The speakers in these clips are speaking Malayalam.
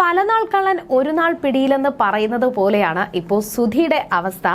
പല നാൾ കള്ളൻ ഒരു നാൾ പിടിയിലെന്ന് പറയുന്നത് പോലെയാണ് ഇപ്പോൾ സുധിയുടെ അവസ്ഥ.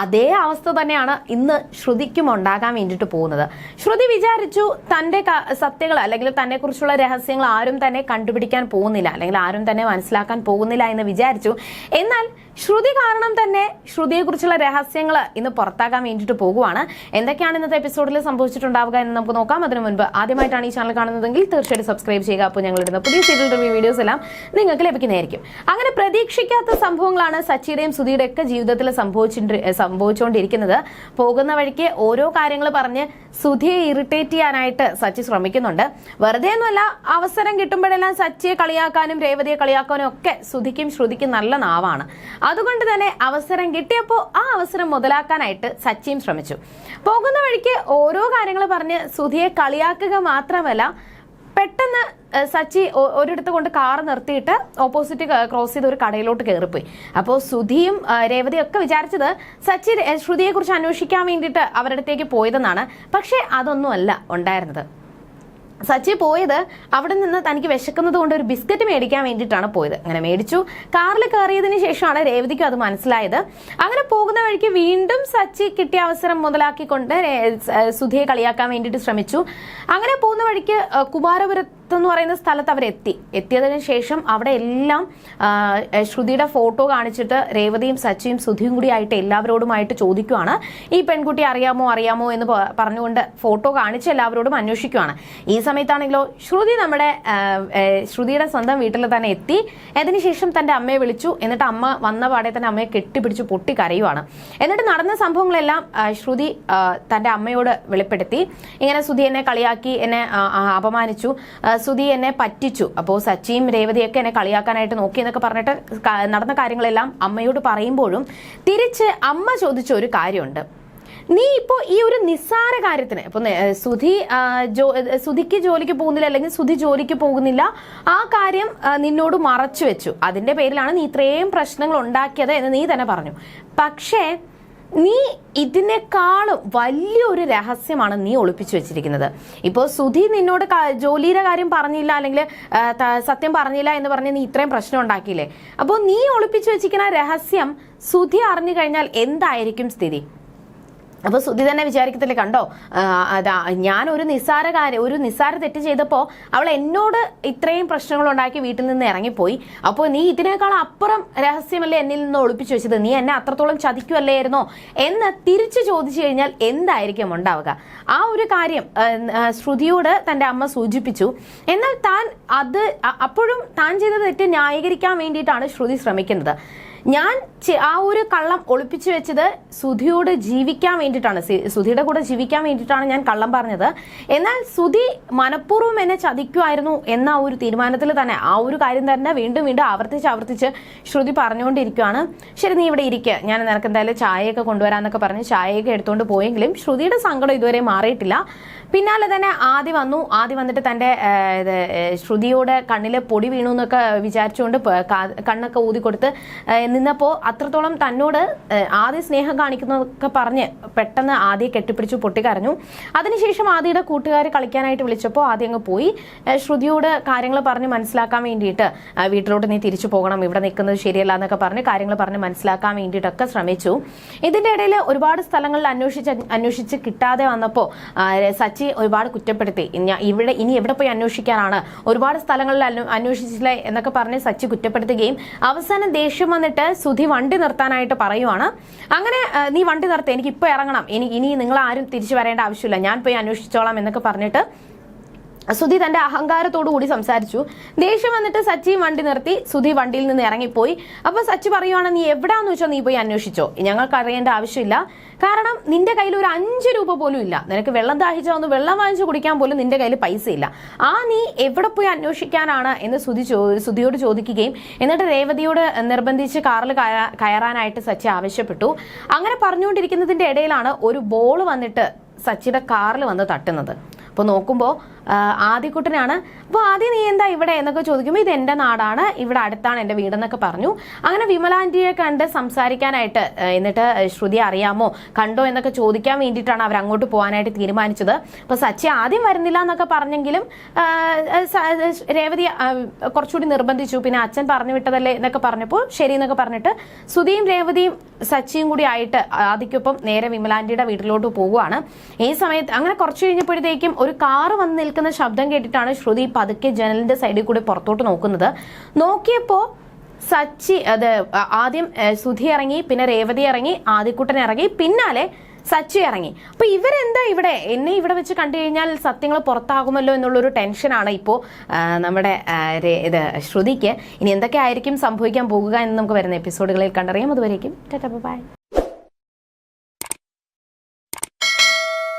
അതേ അവസ്ഥ തന്നെയാണ് ഇന്ന് ശ്രുതിക്കും ഉണ്ടാകാൻ വേണ്ടിയിട്ട് പോകുന്നത്. ശ്രുതി വിചാരിച്ചു തന്റെ സത്യങ്ങൾ അല്ലെങ്കിൽ തന്നെ കുറിച്ചുള്ള രഹസ്യങ്ങൾ ആരും തന്നെ കണ്ടുപിടിക്കാൻ പോകുന്നില്ല അല്ലെങ്കിൽ ആരും തന്നെ മനസ്സിലാക്കാൻ പോകുന്നില്ല എന്ന് വിചാരിച്ചു. എന്നാൽ ശ്രുതി കാരണം തന്നെ ശ്രുതിയെക്കുറിച്ചുള്ള രഹസ്യങ്ങൾ ഇന്ന് പുറത്താക്കാൻ വേണ്ടിയിട്ട് പോകുവാണ്. എന്തൊക്കെയാണ് ഇന്നത്തെ എപ്പിസോഡിൽ സംഭവിച്ചിട്ടുണ്ടാവുക എന്ന് നമുക്ക് നോക്കാം. അതിനു മുൻപ് ആദ്യമായിട്ടാണ് ഈ ചാനൽ കാണുന്നതെങ്കിൽ തീർച്ചയായിട്ടും സബ്സ്ക്രൈബ് ചെയ്യുക. അപ്പോൾ ഞങ്ങളുടെ പുതിയ സീരിയൽ റിവ്യൂ വീഡിയോസ് എല്ലാം നിങ്ങൾക്ക് ലഭിക്കുന്നതായിരിക്കും അങ്ങനെ പ്രതീക്ഷിക്കാത്ത സംഭവങ്ങളാണ് സച്ചിയുടെയും സുധിയുടെ ഒക്കെ ജീവിതത്തിൽ സംഭവിച്ചിട്ട് സംഭവിച്ചുകൊണ്ടിരിക്കുന്നത് പോകുന്ന വഴിക്ക് ഓരോ കാര്യങ്ങൾ പറഞ്ഞ് സുധിയെ ഇറിറ്റേറ്റ് ചെയ്യാനായിട്ട് സച്ചി ശ്രമിക്കുന്നുണ്ട്. വെറുതെ ഒന്നുമല്ല അവസരം കിട്ടുമ്പോഴെല്ലാം സച്ചിയെ കളിയാക്കാനും രേവതിയെ കളിയാക്കാനും ഒക്കെ സുധിക്കും ശ്രുതിക്കും നല്ല നാവാണ്. അതുകൊണ്ട് തന്നെ അവസരം കിട്ടിയപ്പോൾ ആ അവസരം മുതലാക്കാനായിട്ട് സച്ചിയും ശ്രമിച്ചു. പോകുന്ന വഴിക്ക് ഓരോ കാര്യങ്ങൾ പറഞ്ഞ് സുധിയെ കളിയാക്കുക മാത്രമല്ല പെട്ടെന്ന് സച്ചി ഒരിടത്ത് കൊണ്ട് കാർ നിർത്തിയിട്ട് ഓപ്പോസിറ്റ് ക്രോസ് ചെയ്ത് ഒരു കടയിലോട്ട് കയറിപ്പോയി അപ്പോൾ സുധിയും രേവതിയും ഒക്കെ വിചാരിച്ചത് സച്ചി ശ്രുതിയെക്കുറിച്ച് കുറിച്ച് അന്വേഷിക്കാൻ വേണ്ടിയിട്ട് അവരുടെ അടുത്തേക്ക് പോയതെന്നാണ്. പക്ഷേ അതൊന്നുമല്ല ഉണ്ടായിരുന്നത്. സച്ചി പോയത് അവിടെ നിന്ന് തനിക്ക് വിശക്കുന്നത് കൊണ്ട് ഒരു ബിസ്ക്കറ്റ് മേടിക്കാൻ വേണ്ടിയിട്ടാണ് പോയത്. അങ്ങനെ മേടിച്ചു. കാറിൽ കയറിയതിന് ശേഷമാണ് രേവതിക്കും അത് മനസ്സിലായത്. അങ്ങനെ പോകുന്ന വഴിക്ക് വീണ്ടും സച്ചി കിട്ടിയ അവസരം മുതലാക്കിക്കൊണ്ട് സുധിയെ കളിയാക്കാൻ വേണ്ടിയിട്ട് ശ്രമിച്ചു. അങ്ങനെ പോകുന്ന വഴിക്ക് ആ, കുമാരപുരത്ത് എന്ന് പറയുന്ന സ്ഥലത്ത് അവരെത്തി എത്തിയതിനു ശേഷം അവിടെ എല്ലാം ശ്രുതിയുടെ ഫോട്ടോ കാണിച്ചിട്ട് രേവതിയും സച്ചിയും സുധിയും കൂടി ആയിട്ട് എല്ലാവരോടുമായിട്ട് ചോദിക്കുവാണ്. ഈ പെൺകുട്ടി അറിയാമോ അറിയാമോ എന്ന് പറഞ്ഞുകൊണ്ട് ഫോട്ടോ കാണിച്ച് എല്ലാവരോടും അന്വേഷിക്കുവാണ്. ഈ സമയത്താണെങ്കിലോ ശ്രുതി നമ്മുടെ ശ്രുതിയുടെ സ്വന്തം വീട്ടിൽ തന്നെ എത്തി. അതിനുശേഷം തന്റെ അമ്മയെ വിളിച്ചു. എന്നിട്ട് അമ്മ വന്ന പാടെ തന്നെ അമ്മയെ കെട്ടിപ്പിടിച്ച് പൊട്ടി കരയുവാണ് എന്നിട്ട് നടന്ന സംഭവങ്ങളെല്ലാം ശ്രുതി തന്റെ അമ്മയോട് വെളിപ്പെടുത്തി. ഇങ്ങനെ സുധി എന്നെ കളിയാക്കി എന്നെ അപമാനിച്ചു. സുധി എന്നെ പറ്റിച്ചു. അപ്പോൾ സച്ചിയും രേവതിയൊക്കെ എന്നെ കളിയാക്കാനായിട്ട് നോക്കി എന്നൊക്കെ പറഞ്ഞിട്ട് നടന്ന കാര്യങ്ങളെല്ലാം അമ്മയോട് പറയുമ്പോഴും തിരിച്ച് അമ്മ ചോദിച്ച ഒരു കാര്യമുണ്ട്. നീ ഇപ്പോ ഈ ഒരു നിസ്സാര കാര്യത്തിന് ഇപ്പൊ സുധി സുധിക്ക് ജോലിക്ക് പോകുന്നില്ല അല്ലെങ്കിൽ സുധി ജോലിക്ക് പോകുന്നില്ല ആ കാര്യം നിന്നോട് മറച്ചു വെച്ചു. അതിന്റെ പേരിലാണ് നീ ഇത്രയും പ്രശ്നങ്ങൾ ഉണ്ടാക്കിയത് എന്ന് നീ തന്നെ പറഞ്ഞു. പക്ഷേ നീ ഇതിനേക്കാളും വലിയൊരു രഹസ്യമാണ് നീ ഒളിപ്പിച്ചു വെച്ചിരിക്കുന്നത്. ഇപ്പോൾ സുധി നിന്നോട് ജോലിയുടെ കാര്യം പറഞ്ഞില്ല അല്ലെങ്കിൽ സത്യം പറഞ്ഞില്ല എന്ന് പറഞ്ഞ് നീ ഇത്രയും പ്രശ്നം ഉണ്ടാക്കിയില്ലേ? അപ്പോൾ നീ ഒളിപ്പിച്ചു വെച്ചിരിക്കുന്ന രഹസ്യം സുധി അറിഞ്ഞു കഴിഞ്ഞാൽ എന്തായിരിക്കും സ്ഥിതി? അപ്പൊ സുധി തന്നെ വിചാരിക്കത്തില്ല കണ്ടോ? അതാ ഞാൻ ഒരു നിസ്സാര കാര്യം ഒരു നിസ്സാര തെറ്റ് ചെയ്തപ്പോ അവൾ എന്നോട് ഇത്രയും പ്രശ്നങ്ങൾ ഉണ്ടാക്കി വീട്ടിൽ നിന്ന് ഇറങ്ങിപ്പോയി. അപ്പോൾ നീ ഇതിനേക്കാൾ അപ്പുറം രഹസ്യമല്ലേ എന്നിൽ നിന്ന് ഒളിപ്പിച്ചു വെച്ചത്? നീ എന്നെ അത്രത്തോളം ചതിക്കുമല്ലായിരുന്നോ എന്ന് തിരിച്ചു ചോദിച്ചു കഴിഞ്ഞാൽ എന്തായിരിക്കും ഉണ്ടാവുക? ആ ഒരു കാര്യം ശ്രുതിയോട് തന്റെ അമ്മ സൂചിപ്പിച്ചു. എന്നാൽ താൻ അത് അപ്പോഴും താൻ ചെയ്ത തെറ്റ് ന്യായീകരിക്കാൻ വേണ്ടിയിട്ടാണ് ശ്രുതി ശ്രമിക്കുന്നത്. ഞാൻ ആ ഒരു കള്ളം ഒളിപ്പിച്ചു വെച്ചത് സുധിയോട് ജീവിക്കാൻ വേണ്ടിയിട്ടാണ്. സുധിയുടെ കൂടെ ജീവിക്കാൻ വേണ്ടിയിട്ടാണ് ഞാൻ കള്ളം പറഞ്ഞത്. എന്നാൽ സുധി മനഃപൂർവം എന്നെ ചതിക്കുമായിരുന്നു എന്ന ഒരു തീരുമാനത്തിൽ തന്നെ ആ ഒരു കാര്യം തന്നെ വീണ്ടും വീണ്ടും ആവർത്തിച്ച് ആവർത്തിച്ച് ശ്രുതി പറഞ്ഞുകൊണ്ടിരിക്കുകയാണ് ശരി നീ ഇവിടെ ഇരിക്കുക ഞാൻ നിനക്ക് എന്തായാലും ചായയൊക്കെ കൊണ്ടുവരാന്നൊക്കെ പറഞ്ഞ് ചായയൊക്കെ എടുത്തുകൊണ്ട് പോയെങ്കിലും ശ്രുതിയുടെ സങ്കടം ഇതുവരെ മാറിയിട്ടില്ല. പിന്നാലെ തന്നെ ആദ്യം വന്നു. ആദ്യം വന്നിട്ട് ഏ, ശ്രുതിയോട് കണ്ണിലെ പൊടി വീണു എന്നൊക്കെ വിചാരിച്ചുകൊണ്ട് കണ്ണൊക്കെ ഊതി കൊടുത്ത് നിന്നപ്പോൾ അത്രത്തോളം തന്നോട് ആദ്യം സ്നേഹം കാണിക്കുന്നതൊക്കെ പറഞ്ഞ് പെട്ടെന്ന് ആദ്യ കെട്ടിപ്പിടിച്ചു പൊട്ടിക്കരഞ്ഞു. അതിനുശേഷം ആദ്യയുടെ കൂട്ടുകാർ കളിക്കാനായിട്ട് വിളിച്ചപ്പോൾ ആദ്യം അങ്ങ് പോയി. ശ്രുതിയോട് കാര്യങ്ങൾ പറഞ്ഞ് മനസ്സിലാക്കാൻ വേണ്ടിയിട്ട് വീട്ടിലോട്ട് നീ തിരിച്ചു പോകണം. ഇവിടെ നിൽക്കുന്നത് ശരിയല്ല എന്നൊക്കെ പറഞ്ഞ് കാര്യങ്ങൾ പറഞ്ഞ് മനസ്സിലാക്കാൻ വേണ്ടിയിട്ടൊക്കെ ശ്രമിച്ചു. ഇതിന്റെ ഇടയിൽ ഒരുപാട് സ്ഥലങ്ങളിൽ അന്വേഷിച്ച് അന്വേഷിച്ച് കിട്ടാതെ വന്നപ്പോൾ സച്ചി ഒരുപാട് കുറ്റപ്പെടുത്തി. ഇവിടെ ഇനി എവിടെ പോയി അന്വേഷിക്കാനാണ്? ഒരുപാട് സ്ഥലങ്ങളിൽ അന്വേഷിച്ചില്ല എന്നൊക്കെ പറഞ്ഞ് സച്ചി കുറ്റപ്പെടുത്തുകയും അവസാനം ദേഷ്യം വന്നിട്ട് സുധി വണ്ടി നിർത്താനായിട്ട് പറയുവാണ്. അങ്ങനെ നീ വണ്ടി നിർത്തി എനിക്ക് ഇപ്പോൾ ഇറങ്ങണം. ഇനി ഇനി നിങ്ങൾ ആരും തിരിച്ചു വരേണ്ട ആവശ്യമില്ല. ഞാൻ പോയി അന്വേഷിച്ചോളാം എന്നൊക്കെ പറഞ്ഞിട്ട് സുധി തന്റെ അഹങ്കാരത്തോടു കൂടി സംസാരിച്ചു. ദേഷ്യം വന്നിട്ട് സച്ചി വണ്ടി നിർത്തി സുധി വണ്ടിയിൽ നിന്ന് ഇറങ്ങിപ്പോയി. അപ്പൊ സച്ചി പറയുവാണ് നീ എവിടാന്ന് വെച്ചോ നീ പോയി അന്വേഷിച്ചോ? ഞങ്ങൾക്ക് അറിയേണ്ട ആവശ്യമില്ല. കാരണം നിന്റെ കയ്യിൽ ഒരു അഞ്ച് രൂപ പോലും ഇല്ല. നിനക്ക് വെള്ളം ദാഹിച്ചാൽ ഒന്ന് വെള്ളം വാങ്ങിച്ചു കുടിക്കാൻ പോലും നിന്റെ കയ്യിൽ പൈസ ഇല്ല. ആ നീ എവിടെ പോയി അന്വേഷിക്കാനാണ്? എന്ന് സുധി സുധിയോട് ചോദിക്കുകയും എന്നിട്ട് രേവതിയോട് നിർബന്ധിച്ച് കാറിൽ കയറാനായിട്ട് സച്ചി ആവശ്യപ്പെട്ടു. അങ്ങനെ പറഞ്ഞുകൊണ്ടിരിക്കുന്നതിന്റെ ഇടയിലാണ് ഒരു ബോൾ വന്നിട്ട് സച്ചിയുടെ കാറിൽ വന്ന് തട്ടുന്നത്. അപ്പോൾ നോക്കുമ്പോൾ ആദ്യക്കുട്ടനാണ് അപ്പോൾ ആദ്യം നീ എന്താ ഇവിടെ എന്നൊക്കെ ചോദിക്കുമ്പോൾ ഇത് എന്റെ നാടാണ് ഇവിടെ അടുത്താണ് എന്റെ വീടെന്നൊക്കെ പറഞ്ഞു. അങ്ങനെ വിമലാന്റിയെ കണ്ട് സംസാരിക്കാനായിട്ട് എന്നിട്ട് ശ്രുതി അറിയാമോ കണ്ടോ എന്നൊക്കെ ചോദിക്കാൻ വേണ്ടിയിട്ടാണ് അവർ അങ്ങോട്ട് പോകാനായിട്ട് തീരുമാനിച്ചത്. അപ്പോൾ സച്ചി ആദ്യം വരുന്നില്ല എന്നൊക്കെ പറഞ്ഞെങ്കിലും രേവതി കുറച്ചുകൂടി നിർബന്ധിച്ചു. പിന്നെ അച്ഛൻ പറഞ്ഞു വിട്ടതല്ലേ എന്നൊക്കെ പറഞ്ഞപ്പോൾ ശരി എന്നൊക്കെ പറഞ്ഞിട്ട് സുധിയും രേവതിയും സച്ചിയും കൂടി ആയിട്ട് ആദ്യക്കൊപ്പം നേരെ വിമലാന്റിയുടെ വീട്ടിലോട്ട് പോവുകയാണ്. ഈ സമയത്ത് അങ്ങനെ കുറച്ച് കഴിഞ്ഞപ്പോഴത്തേക്കും ഒരു കാറ് വന്ന് നിൽക്കുന്ന ശബ്ദം കേട്ടിട്ടാണ് ശ്രുതി പതുക്കെ ജനലിന്റെ സൈഡിൽ കൂടെ പുറത്തോട്ട് നോക്കുന്നത്. നോക്കിയപ്പോൾ സച്ചി അത് ആദ്യം സുധി ഇറങ്ങി പിന്നെ രേവതി ഇറങ്ങി ആദിക്കുട്ടൻ ഇറങ്ങി പിന്നാലെ സച്ചി ഇറങ്ങി. അപ്പൊ ഇവരെന്താ ഇവിടെ? എന്നെ ഇവിടെ വെച്ച് കണ്ടു കഴിഞ്ഞാൽ സത്യങ്ങൾ പുറത്താകുമല്ലോ എന്നുള്ളൊരു ടെൻഷനാണ് ഇപ്പോൾ നമ്മുടെ ഇത് ശ്രുതിക്ക്. ഇനി എന്തൊക്കെ ആയിരിക്കും സംഭവിക്കാൻ പോകുക എന്ന് നമുക്ക് വരുന്ന എപ്പിസോഡുകളിൽ കണ്ടറിയാം. അതുവരേക്കും ബൈ.